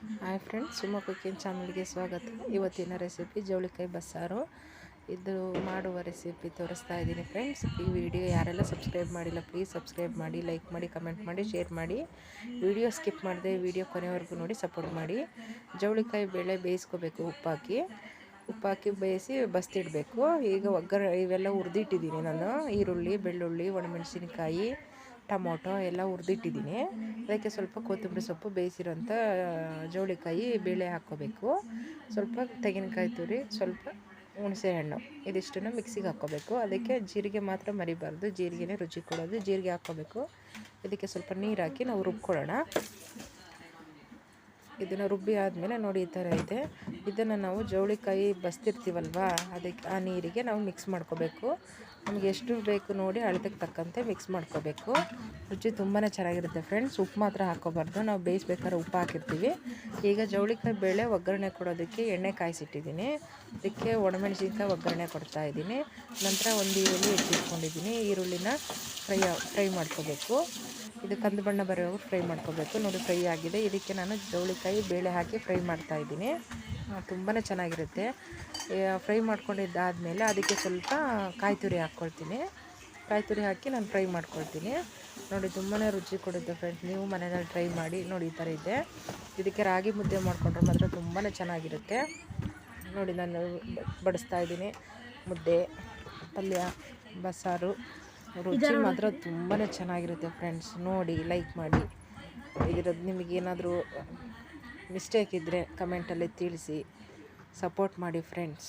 Hi friends, ಸುಮ್ಮ cooking ಚಾನಲ್ಗೆ ಸ್ವಾಗತ. ಇವತ್ತಿನ ರೆಸಿಪಿ ಜವಳಿಕಾಯಿ ಬಸ್ಸಾರು. ಇದು ಮಾಡುವ ರೆಸಿಪಿ ತೋರಿಸ್ತಾ ಇದ್ದೀನಿ ಫ್ರೆಂಡ್ಸ್. ಈ ವಿಡಿಯೋ ಯಾರೆಲ್ಲ ಸಬ್ಸ್ಕ್ರೈಬ್ ಮಾಡಿಲ್ಲ, ಪ್ಲೀಸ್ ಸಬ್ಸ್ಕ್ರೈಬ್ ಮಾಡಿ, ಲೈಕ್ ಮಾಡಿ, ಕಮೆಂಟ್ ಮಾಡಿ, ಶೇರ್ ಮಾಡಿ. ವಿಡಿಯೋ ಸ್ಕಿಪ್ ಮಾಡಿದೆ ವಿಡಿಯೋ ಕೊನೆವರೆಗೂ ನೋಡಿ, ಸಪೋರ್ಟ್ ಮಾಡಿ. ಜವಳಿಕಾಯಿ ಬೇಳೆ ಬೇಯಿಸ್ಕೋಬೇಕು, ಉಪ್ಪಾಕಿ. ಉಪ್ಪಾಕಿ ಬೇಯಿಸಿ ಬಸ್ತಿಡಬೇಕು. ಈಗ ಒಗ್ಗರ ಇವೆಲ್ಲ ಹುರಿದಿಟ್ಟಿದ್ದೀನಿ ನಾನು. ಈರುಳ್ಳಿ, ಬೆಳ್ಳುಳ್ಳಿ, ಒಣಮೆಣಸಿನ್ಕಾಯಿ ಟೊಮೊಟೊ ಎಲ್ಲ ಹುರಿದಿಟ್ಟಿದ್ದೀನಿ. ಅದಕ್ಕೆ ಸ್ವಲ್ಪ ಕೊತ್ತಂಬರಿ ಸೊಪ್ಪು ಬೇಯಿಸಿರೋಂಥ ಜೋಳಿಕಾಯಿ ಬೇಳೆ ಹಾಕ್ಕೋಬೇಕು. ಸ್ವಲ್ಪ ತೆಂಗಿನಕಾಯಿ ತುರಿ, ಸ್ವಲ್ಪ ಹುಣಸೆ ಹಣ್ಣು ಇದಿಷ್ಟನ್ನು ಮಿಕ್ಸಿಗೆ ಹಾಕ್ಕೋಬೇಕು. ಅದಕ್ಕೆ ಜೀರಿಗೆ ಮಾತ್ರ ಮರಿಬಾರ್ದು. ಜೀರಿಗೆನೇ ರುಚಿ ಕೊಡೋದು. ಜೀರಿಗೆ ಹಾಕ್ಕೋಬೇಕು. ಇದಕ್ಕೆ ಸ್ವಲ್ಪ ನೀರು ಹಾಕಿ ನಾವು ರುಬ್ಕೊಳ್ಳೋಣ. ಇದನ್ನು ರುಬ್ಬಿ ಆದಮೇಲೆ ನೋಡಿ ಈ ಥರ ಇದೆ. ಇದನ್ನು ನಾವು ಜವಳಿಕಾಯಿ ಬಸ್ತಿರ್ತೀವಲ್ವಾ, ಅದಕ್ಕೆ ಆ ನೀರಿಗೆ ನಾವು ಮಿಕ್ಸ್ ಮಾಡ್ಕೋಬೇಕು. ನಮಗೆ ಎಷ್ಟು ಬೇಕು ನೋಡಿ ಅಳತೆಗೆ ತಕ್ಕಂತೆ ಮಿಕ್ಸ್ ಮಾಡ್ಕೋಬೇಕು. ರುಚಿ ತುಂಬಾ ಚೆನ್ನಾಗಿರುತ್ತೆ ಫ್ರೆಂಡ್ಸ್ ಉಪ್ಪು ಮಾತ್ರ ಹಾಕೋಬಾರ್ದು ನಾವು ಬೇಯಿಸ್ಬೇಕಾದ್ರೆ ಉಪ್ಪು ಹಾಕಿರ್ತೀವಿ. ಈಗ ಜವಳಿಕಾಯಿ ಬೇಳೆ ಒಗ್ಗರಣೆ ಕೊಡೋದಕ್ಕೆ ಎಣ್ಣೆ ಕಾಯಿಸಿಟ್ಟಿದ್ದೀನಿ. ಅದಕ್ಕೆ ಒಣಮೆಣಸಿನ್ಕಾಯಿ ಒಗ್ಗರಣೆ ಕೊಡ್ತಾ ಇದ್ದೀನಿ. ನಂತರ ಒಂದು ಈರುಳ್ಳಿ ಹೆಚ್ಚಿಟ್ಕೊಂಡಿದ್ದೀನಿ. ಈರುಳ್ಳಿನ ಫ್ರೈ ಫ್ರೈ ಮಾಡ್ಕೋಬೇಕು. ಇದು ಕಂದು ಬಣ್ಣ ಬರೋವರೆಗೂ ಫ್ರೈ ಮಾಡ್ಕೋಬೇಕು. ನೋಡಿ ಫ್ರೈ ಆಗಿದೆ. ಇದಕ್ಕೆ ನಾನು ಜವಳಿಕಾಯಿ ಬೇಳೆ ಹಾಕಿ ಫ್ರೈ ಮಾಡ್ತಾ ಇದ್ದೀನಿ. ತುಂಬಾ ಚೆನ್ನಾಗಿರುತ್ತೆ. ಫ್ರೈ ಮಾಡ್ಕೊಂಡಿದ್ದಾದಮೇಲೆ ಅದಕ್ಕೆ ಸ್ವಲ್ಪ ಕಾಯಿ ತುರಿ ಹಾಕ್ಕೊಳ್ತೀನಿ. ಕಾಯಿ ತುರಿ ಹಾಕಿ ನಾನು ಫ್ರೈ ಮಾಡ್ಕೊಳ್ತೀನಿ. ನೋಡಿ ತುಂಬಾ ರುಚಿ ಕೊಡುತ್ತೆ ಫ್ರೆಂಡ್ಸ್ ನೀವು ಮನೆಯಲ್ಲಿ ಟ್ರೈ ಮಾಡಿ, ನೋಡಿ, ಈ ಥರ ಇದೆ. ಇದಕ್ಕೆ ರಾಗಿ ಮುದ್ದೆ ಮಾಡಿಕೊಂಡ್ರೆ ಮಾತ್ರ ತುಂಬಾ ಚೆನ್ನಾಗಿರುತ್ತೆ. ನೋಡಿ, ನಾನು ಬಡಿಸ್ತಾ ಇದ್ದೀನಿ. ಮುದ್ದೆ, ಪಲ್ಯ, ಬಸ್ಸಾರು. ರುಚಿ ಮಾತ್ರ ತುಂಬಾ ಚೆನ್ನಾಗಿರುತ್ತೆ ಫ್ರೆಂಡ್ಸ್ ನೋಡಿ ಲೈಕ್ ಮಾಡಿ. ಇದ್ರದ್ದು ನಿಮಗೇನಾದರೂ ಮಿಸ್ಟೇಕ್ ಇದ್ದರೆ ಕಮೆಂಟಲ್ಲಿ ತಿಳಿಸಿ. ಸಪೋರ್ಟ್ ಮಾಡಿ ಫ್ರೆಂಡ್ಸ್